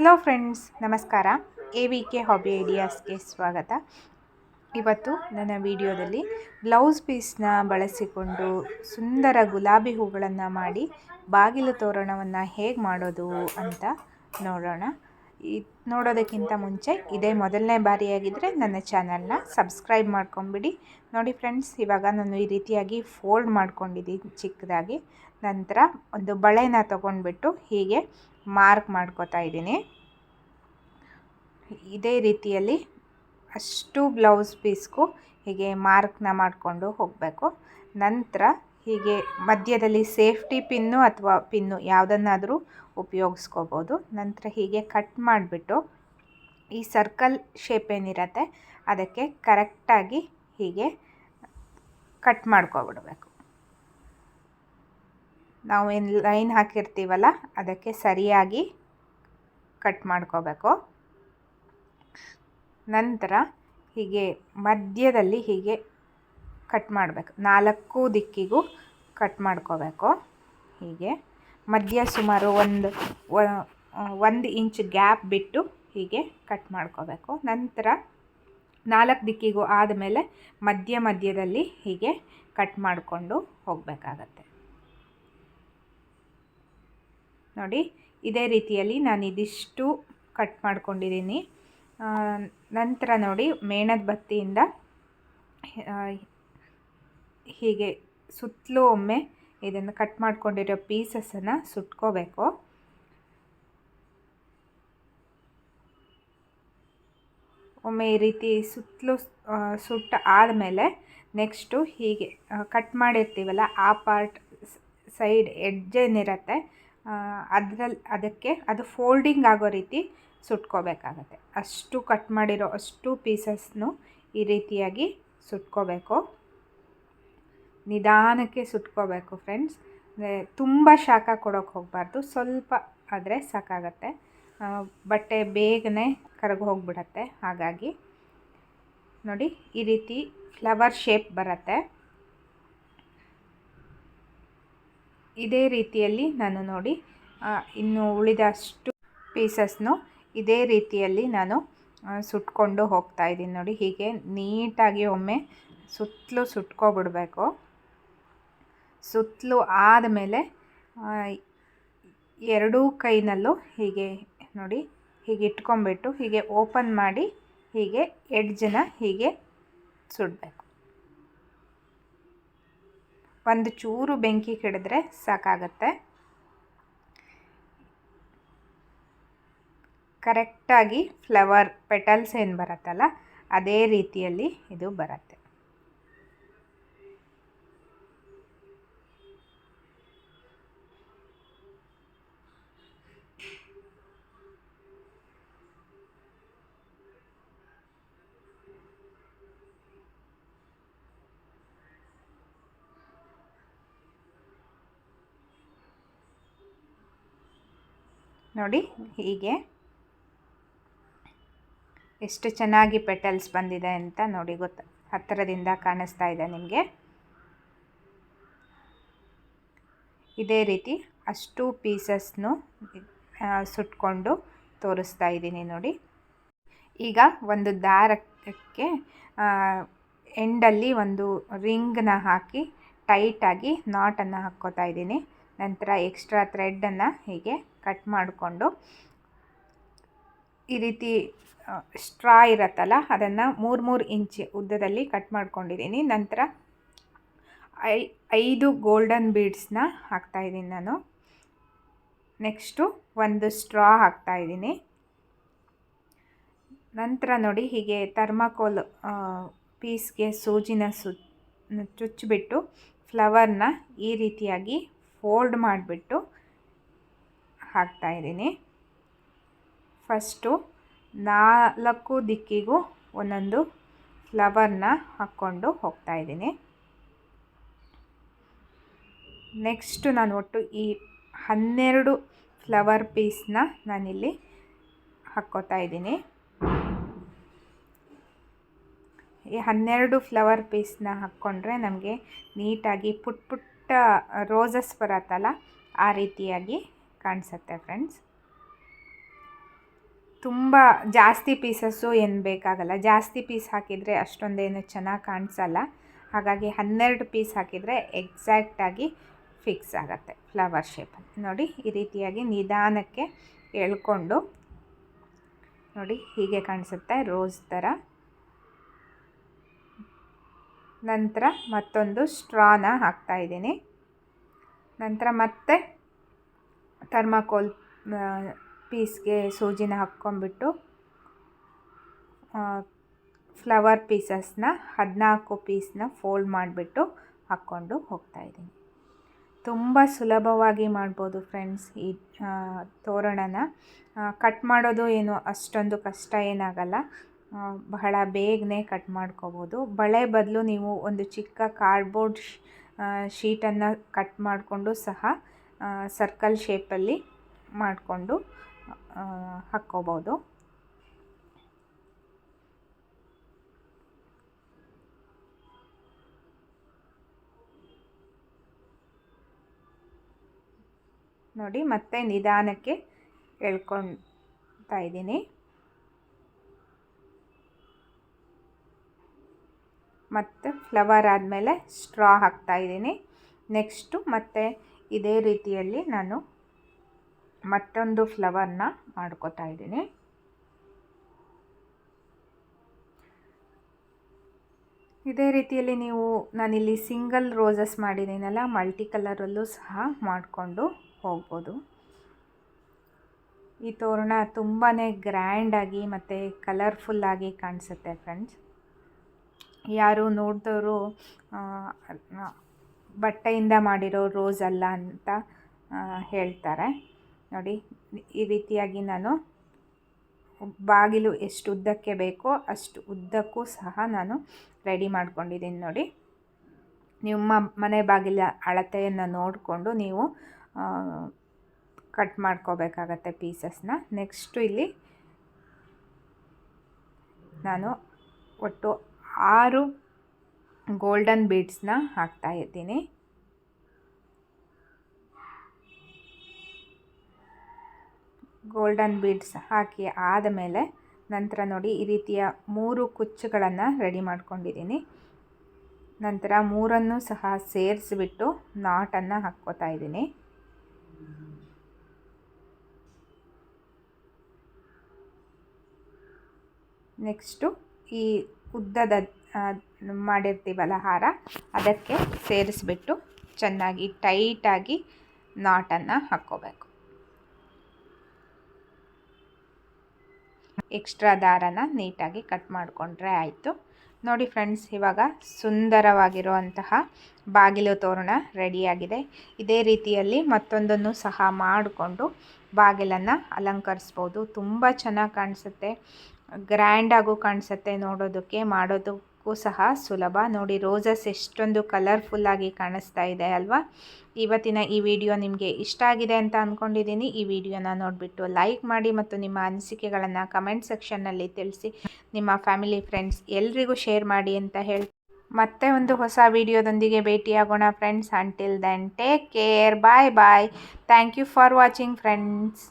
Hello friends ನಮಸ್ಕಾರ. A V K hobby ಐಡಿಯಾಸ್ಗೆ ಸ್ವಾಗತ. ಇವತ್ತು ನನ್ನ ವಿಡಿಯೋದಲ್ಲಿ ಬ್ಲೌಸ್ ಪೀಸ್ನ ಬಳಸಿಕೊಂಡು ಸುಂದರ ಗುಲಾಬಿ ಹೂಗಳನ್ನು ಮಾಡಿ ಬಾಗಿಲು ತೋರಣವನ್ನು ಹೇಗೆ ಮಾಡೋದು ಅಂತ ನೋಡೋಣ. ನೋಡೋದಕ್ಕಿಂತ ಮುಂಚೆ ಇದೇ ಮೊದಲನೇ ಬಾರಿಯಾಗಿದ್ದರೆ ನನ್ನ ಚಾನಲ್ನ ಸಬ್ಸ್ಕ್ರೈಬ್ ಮಾಡ್ಕೊಂಬಿಡಿ. ನೋಡಿ ಫ್ರೆಂಡ್ಸ್, ಇವಾಗ ನಾನು ಈ ರೀತಿಯಾಗಿ ಫೋಲ್ಡ್ ಮಾಡ್ಕೊಂಡಿದ್ದೀನಿ ಚಿಕ್ಕದಾಗಿ. ನಂತರ ಒಂದು ಬಳೆನ ತೊಗೊಂಡ್ಬಿಟ್ಟು ಹೀಗೆ ಮಾರ್ಕ್ ಮಾಡ್ಕೋತಾ ಇದ್ದೀನಿ. ಇದೇ ರೀತಿಯಲ್ಲಿ ಅಷ್ಟು ಬ್ಲೌಸ್ ಪೀಸ್ಗೂ ಹೀಗೆ ಮಾರ್ಕ್ನ ಮಾಡಿಕೊಂಡು ಹೋಗಬೇಕು. ನಂತರ ಹೀಗೆ ಮಧ್ಯದಲ್ಲಿ ಸೇಫ್ಟಿ ಪಿನ್ನು ಅಥವಾ ಪಿನ್ನು ಯಾವುದನ್ನಾದರೂ ಉಪಯೋಗಿಸ್ಕೋಬೋದು. ನಂತರ ಹೀಗೆ ಕಟ್ ಮಾಡಿಬಿಟ್ಟು ಈ ಸರ್ಕಲ್ ಶೇಪ್ ಏನಿರತ್ತೆ ಅದಕ್ಕೆ ಕರೆಕ್ಟಾಗಿ ಹೀಗೆ ಕಟ್ ಮಾಡ್ಕೊಬಿಡಬೇಕು. ನಾವು ಏನು ಲೈನ್ ಹಾಕಿರ್ತೀವಲ್ಲ ಅದಕ್ಕೆ ಸರಿಯಾಗಿ ಕಟ್ ಮಾಡ್ಕೋಬೇಕು. ನಂತರ ಹೀಗೆ ಮಧ್ಯದಲ್ಲಿ ಹೀಗೆ ಕಟ್ ಮಾಡಬೇಕು. ನಾಲ್ಕು ದಿಕ್ಕಿಗೂ ಕಟ್ ಮಾಡ್ಕೋಬೇಕು. ಹೀಗೆ. ಮಧ್ಯ ಸುಮಾರು ಒಂದು ಒಂದು ಇಂಚ್ ಗ್ಯಾಪ್ ಬಿಟ್ಟು ಹೀಗೆ ಕಟ್ ಮಾಡ್ಕೋಬೇಕು. ನಂತರ ನಾಲ್ಕು ದಿಕ್ಕಿಗೂ ಆದಮೇಲೆ ಮಧ್ಯ ಮಧ್ಯದಲ್ಲಿ ಹೀಗೆ ಕಟ್ ಮಾಡಿಕೊಂಡು ಹೋಗಬೇಕಾಗತ್ತೆ. ನೋಡಿ, ಇದೇ ರೀತಿಯಲ್ಲಿ ನಾನು ಇದಿಷ್ಟು ಕಟ್ ಮಾಡ್ಕೊಂಡಿದ್ದೀನಿ. ನಂತರ ನೋಡಿ, ಮೇಣದ ಬತ್ತಿಯಿಂದ ಹೀಗೆ ಸುತ್ತಲೂ ಒಮ್ಮೆ ಇದನ್ನು ಕಟ್ ಮಾಡ್ಕೊಂಡಿರೋ ಪೀಸಸನ್ನು ಸುಟ್ಕೋಬೇಕು. ಒಮ್ಮೆ ಈ ರೀತಿ ಸುತ್ತಲೂ ಸುಟ್ಟ ಆದಮೇಲೆ ನೆಕ್ಸ್ಟು ಹೀಗೆ ಕಟ್ ಮಾಡಿರ್ತೀವಲ್ಲ ಆ ಪಾರ್ಟ್ ಸೈಡ್ ಎಡ್ಜ್ ಏನಿರುತ್ತೆ ಅದರಲ್ಲಿ ಅದಕ್ಕೆ ಅದು ಫೋಲ್ಡಿಂಗ್ ಆಗೋ ರೀತಿ ಸುಟ್ಕೋಬೇಕಾಗತ್ತೆ. ಅಷ್ಟು ಕಟ್ ಮಾಡಿರೋ ಅಷ್ಟು ಪೀಸಸ್ನು ಈ ರೀತಿಯಾಗಿ ಸುಟ್ಕೋಬೇಕು. ನಿಧಾನಕ್ಕೆ ಸುಟ್ಕೋಬೇಕು ಫ್ರೆಂಡ್ಸ್ ಅಂದರೆ ತುಂಬ ಶಾಖ ಕೊಡೋಕೆ ಹೋಗಬಾರ್ದು. ಸ್ವಲ್ಪ ಆದರೆ ಸಾಕಾಗತ್ತೆ. ಬಟ್ಟೆ ಬೇಗನೆ ಕರಗಿ ಹೋಗಿಬಿಡತ್ತೆ. ಹಾಗಾಗಿ ನೋಡಿ, ಈ ರೀತಿ ಫ್ಲವರ್ ಶೇಪ್ ಬರುತ್ತೆ. ಇದೇ ರೀತಿಯಲ್ಲಿ ನಾನು ನೋಡಿ ಇನ್ನು ಉಳಿದಷ್ಟು ಪೀಸಸ್ನು ಇದೇ ರೀತಿಯಲ್ಲಿ ನಾನು ಸುಟ್ಕೊಂಡು ಹೋಗ್ತಾ ಇದ್ದೀನಿ ನೋಡಿ. ಹೀಗೆ ನೀಟಾಗಿ ಒಮ್ಮೆ ಸುತ್ತಲೂ ಸುಟ್ಕೊಬಿಡ್ಬೇಕು. ಸುತ್ತಲೂ ಆದಮೇಲೆ ಎರಡೂ ಕೈನಲ್ಲೂ ಹೀಗೆ ನೋಡಿ, ಹೀಗೆ ಇಟ್ಕೊಂಬಿಟ್ಟು ಹೀಗೆ ಓಪನ್ ಮಾಡಿ, ಹೀಗೆ ಎಡ್ಜನ್ನ ಹೀಗೆ ಸುಡಬೇಕು. ಒಂದು ಚೂರು ಬೆಂಕಿ ಕೆಡಿದ್ರೆ ಸಾಕಾಗತ್ತೆ. ಕರೆಕ್ಟಾಗಿ ಫ್ಲವರ್ ಪೆಟಲ್ಸ್ ಏನು ಬರುತ್ತಲ್ಲ, ಅದೇ ರೀತಿಯಲ್ಲಿ ಇದು ಬರುತ್ತೆ. ನೋಡಿ ಹೀಗೆ. ಎಷ್ಟು ಚೆನ್ನಾಗಿ ಪೆಟಲ್ಸ್ ಬಂದಿದೆ ಅಂತ ನೋಡಿ ಗೊತ್ತು, ಹತ್ತಿರದಿಂದ ಕಾಣಿಸ್ತಾ ಇದೆ ನಿಮಗೆ. ಇದೇ ರೀತಿ ಅಷ್ಟು ಪೀಸಸ್ನು ಸುಟ್ಕೊಂಡು ತೋರಿಸ್ತಾ ಇದ್ದೀನಿ ನೋಡಿ. ಈಗ ಒಂದು ದಾರಕ್ಕೆ ಎಂಡಲ್ಲಿ ಒಂದು ರಿಂಗನ್ನ ಹಾಕಿ ಟೈಟಾಗಿ ನಾಟನ್ನು ಹಾಕ್ಕೋತಾ ಇದ್ದೀನಿ. ನಂತರ ಎಕ್ಸ್ಟ್ರಾ ಥ್ರೆಡ್ಡನ್ನು ಹೀಗೆ ಕಟ್ ಮಾಡಿಕೊಂಡು ಈ ರೀತಿ ಸ್ಟ್ರಾ ಇರತ್ತಲ್ಲ, ಅದನ್ನು ಮೂರು ಮೂರು ಇಂಚ್ ಉದ್ದದಲ್ಲಿ ಕಟ್ ಮಾಡ್ಕೊಂಡಿದ್ದೀನಿ. ನಂತರ ಐ, ಐದು ಗೋಲ್ಡನ್ ಬೀಡ್ಸ್ನ ಹಾಕ್ತಾಯಿದ್ದೀನಿ ನಾನು. ನೆಕ್ಸ್ಟು ಒಂದು ಸ್ಟ್ರಾ ಹಾಕ್ತಾಯಿದ್ದೀನಿ ನಂತರ ನೋಡಿ ಹೀಗೆ ಥರ್ಮಾಕೋಲ್ ಪೀಸ್ಗೆ ಸೂಜಿನ ಸು, ಚುಚ್ಚಿಬಿಟ್ಟು ಫ್ಲವರ್ನ ಈ ರೀತಿಯಾಗಿ ಫೋಲ್ಡ್ ಮಾಡಿಬಿಟ್ಟು ಹಾಕ್ತಾಯಿದ್ದೀನಿ. ಫಸ್ಟು ನಾಲ್ಕು ದಿಕ್ಕಿಗೂ ಒಂದೊಂದು ಫ್ಲವರ್ನ ಹಾಕ್ಕೊಂಡು ಹೋಗ್ತಾಯಿದ್ದೀನಿ. ನೆಕ್ಸ್ಟು ನಾನು ಒಟ್ಟು ಈ ಹನ್ನೆರಡು ಫ್ಲವರ್ ಪೀಸ್ನ ನಾನಿಲ್ಲಿ ಹಾಕ್ಕೋತಾ ಇದ್ದೀನಿ ಈ ಹನ್ನೆರಡು ಫ್ಲವರ್ ಪೀಸ್ನ ಹಾಕ್ಕೊಂಡ್ರೆ ನಮಗೆ ನೀಟಾಗಿ ಪುಟ್ ಪುಟ್ಟ ರೋಸಸ್ ಬರತ್ತಲ್ಲ, ಆ ರೀತಿಯಾಗಿ ಕಾಣಿಸುತ್ತೆ ಫ್ರೆಂಡ್ಸ್ ತುಂಬ ಜಾಸ್ತಿ ಪೀಸಸ್ಸು ಏನು ಬೇಕಾಗಲ್ಲ. ಜಾಸ್ತಿ ಪೀಸ್ ಹಾಕಿದರೆ ಅಷ್ಟೊಂದೇನು ಚೆನ್ನಾಗಿ ಕಾಣಿಸಲ್ಲ. ಹಾಗಾಗಿ ಹನ್ನೆರಡು ಪೀಸ್ ಹಾಕಿದರೆ ಎಕ್ಸಾಕ್ಟಾಗಿ ಫಿಕ್ಸ್ ಆಗುತ್ತೆ ಫ್ಲವರ್ ಶೇಪ್ ನೋಡಿ, ಈ ರೀತಿಯಾಗಿ ನಿಧಾನಕ್ಕೆ ಎಳ್ಕೊಂಡು, ನೋಡಿ ಹೀಗೆ ಕಾಣಿಸುತ್ತೆ ರೋಸ್ ಥರ ನಂತರ ಮತ್ತೊಂದು ಸ್ಟ್ರಾನ ಹಾಕ್ತಾಯಿದ್ದೀನಿ ನಂತರ ಮತ್ತೆ ಥರ್ಮಾಕೋಲ್ ಪೀಸ್ಗೆ ಸೂಜಿನ ಹಾಕ್ಕೊಂಬಿಟ್ಟು ಫ್ಲವರ್ ಪೀಸಸ್ನ, ಹದಿನಾಲ್ಕು ಪೀಸ್ನ ಫೋಲ್ಡ್ ಮಾಡಿಬಿಟ್ಟು ಹಾಕ್ಕೊಂಡು ಹೋಗ್ತಾಯಿದ್ದೀನಿ ತುಂಬ ಸುಲಭವಾಗಿ ಮಾಡ್ಬೋದು ಫ್ರೆಂಡ್ಸ್ ಈ ತೋರಣನ. ಕಟ್ ಮಾಡೋದು ಏನು ಅಷ್ಟೊಂದು ಕಷ್ಟ ಏನಾಗಲ್ಲ. ಬಹಳ ಬೇಗನೆ ಕಟ್ ಮಾಡ್ಕೋಬೋದು. ಬಳೆ ಬದಲು ನೀವು ಒಂದು ಚಿಕ್ಕ ಕಾರ್ಡ್ಬೋರ್ಡ್ ಶೀಟನ್ನು ಕಟ್ ಮಾಡಿಕೊಂಡು ಸಹ ಸರ್ಕಲ್ ಶೇಪಲ್ಲಿ ಮಾಡಿಕೊಂಡು ಹಾಕ್ಕೋಬೋದು. ನೋಡಿ, ಮತ್ತೆ ನಿಧಾನಕ್ಕೆ ಎಳ್ಕೊಳ್ತಾ ಇದ್ದೀನಿ. ಮತ್ತು ಫ್ಲವರ್ ಆದಮೇಲೆ ಸ್ಟ್ರಾ ಹಾಕ್ತಾ ಇದ್ದೀನಿ. ನೆಕ್ಸ್ಟು ಮತ್ತೆ ಇದೇ ರೀತಿಯಲ್ಲಿ ನಾನು ಮತ್ತೊಂದು ಫ್ಲವರ್ನ ಮಾಡ್ಕೋತಾ ಇದ್ದೀನಿ. ಇದೇ ರೀತಿಯಲ್ಲಿ ನೀವು, ನಾನಿಲ್ಲಿ ಸಿಂಗಲ್ ರೋಸಸ್ ಮಾಡಿದ್ದೀನಲ್ಲ ಮಲ್ಟಿ ಕಲರಲ್ಲೂ ಸಹ ಮಾಡಿಕೊಂಡು ಹೋಗ್ಬೋದು. ಈ ತೋರಣ ತುಂಬಾ ಗ್ರ್ಯಾಂಡಾಗಿ ಮತ್ತು ಕಲರ್ಫುಲ್ಲಾಗಿ ಕಾಣಿಸುತ್ತೆ ಫ್ರೆಂಡ್ಸ್. ಯಾರು ನೋಡಿದವರು ಬಟ್ಟೆಯಿಂದ ಮಾಡಿರೋ ರೋಸ್ ಅಲ್ಲ ಅಂತ ಹೇಳ್ತಾರೆ. ನೋಡಿ, ಈ ರೀತಿಯಾಗಿ ನಾನು ಬಾಗಿಲು ಎಷ್ಟು ಉದ್ದಕ್ಕೆ ಬೇಕೋ ಅಷ್ಟು ಉದ್ದಕ್ಕೂ ಸಹ ನಾನು ರೆಡಿ ಮಾಡ್ಕೊಂಡಿದ್ದೀನಿ ನೋಡಿ. ನಿಮ್ಮ ಮನೆ ಬಾಗಿಲ ಅಳತೆಯನ್ನು ನೋಡಿಕೊಂಡು ನೀವು ಕಟ್ ಮಾಡ್ಕೋಬೇಕಾಗತ್ತೆ ಪೀಸಸ್ನ. ನೆಕ್ಸ್ಟು ಇಲ್ಲಿ ನಾನು ಒಟ್ಟು ಆರು ಗೋಲ್ಡನ್ ಬೀಡ್ಸ್ನ ಹಾಕ್ತಾ ಇದ್ದೀನಿ. ಗೋಲ್ಡನ್ ಬೀಡ್ಸ್ ಹಾಕಿ ಆದಮೇಲೆ ನಂತರ ನೋಡಿ ಈ ರೀತಿಯ ಮೂರು ಕುಚ್ಚುಗಳನ್ನು ರೆಡಿ ಮಾಡ್ಕೊಂಡಿದ್ದೀನಿ. ನಂತರ ಮೂರನ್ನು ಸಹ ಸೇರಿಸಿಬಿಟ್ಟು ನಾಟನ್ನು ಹಾಕ್ಕೋತಾ ಇದ್ದೀನಿ. ನೆಕ್ಸ್ಟು ಈ ಉದ್ದದ ಮಾಡಿರ್ತೀವಲ್ಲ ಹಾರ ಅದಕ್ಕೆ ಸೇರಿಸ್ಬಿಟ್ಟು ಚೆನ್ನಾಗಿ ಟೈಟಾಗಿ ನಾಟನ್ನು ಹಾಕ್ಕೋಬೇಕು. ಎಕ್ಸ್ಟ್ರಾ ದಾರನ ನೀಟಾಗಿ ಕಟ್ ಮಾಡಿಕೊಂಡ್ರೆ ಆಯಿತು. ನೋಡಿ ಫ್ರೆಂಡ್ಸ್, ಇವಾಗ ಸುಂದರವಾಗಿರುವಂತಹ ಬಾಗಿಲು ತೋರಣ ರೆಡಿಯಾಗಿದೆ. ಇದೇ ರೀತಿಯಲ್ಲಿ ಮತ್ತೊಂದನ್ನು ಸಹ ಮಾಡಿಕೊಂಡು ಬಾಗಿಲನ್ನು ಅಲಂಕರಿಸ್ಬೋದು. ತುಂಬ ಚೆನ್ನಾಗಿ ಕಾಣಿಸುತ್ತೆ. ಗ್ರ್ಯಾಂಡಾಗೂ ಕಾಣಿಸುತ್ತೆ ನೋಡೋದಕ್ಕೆ ಮಾಡೋದಕ್ಕೂ ಸಹ, ಸುಲಭ. ನೋಡಿ ರೋಸಸ್ ಎಷ್ಟೊಂದು ಕಲರ್ಫುಲ್ಲಾಗಿ ಕಾಣಿಸ್ತಾ ಇದೆ ಅಲ್ವಾ? ಇವತ್ತಿನ ಈ ವಿಡಿಯೋ ನಿಮಗೆ ಇಷ್ಟ ಆಗಿದೆ ಅಂತ ಅಂದ್ಕೊಂಡಿದ್ದೀನಿ ಈ ವಿಡಿಯೋನ ನೋಡಿಬಿಟ್ಟು ಲೈಕ್ ಮಾಡಿ ಮತ್ತು ನಿಮ್ಮ ಅನಿಸಿಕೆಗಳನ್ನು ಕಮೆಂಟ್ ಸೆಕ್ಷನ್ನಲ್ಲಿ ತಿಳಿಸಿ. ನಿಮ್ಮ ಫ್ಯಾಮಿಲಿ ಫ್ರೆಂಡ್ಸ್ ಎಲ್ರಿಗೂ ಶೇರ್ ಮಾಡಿ ಅಂತ ಹೇಳಿ. ಮತ್ತೆ ಒಂದು ಹೊಸ ವಿಡಿಯೋದೊಂದಿಗೆ ಭೇಟಿಯಾಗೋಣ friends until then take care bye bye thank you for watching friends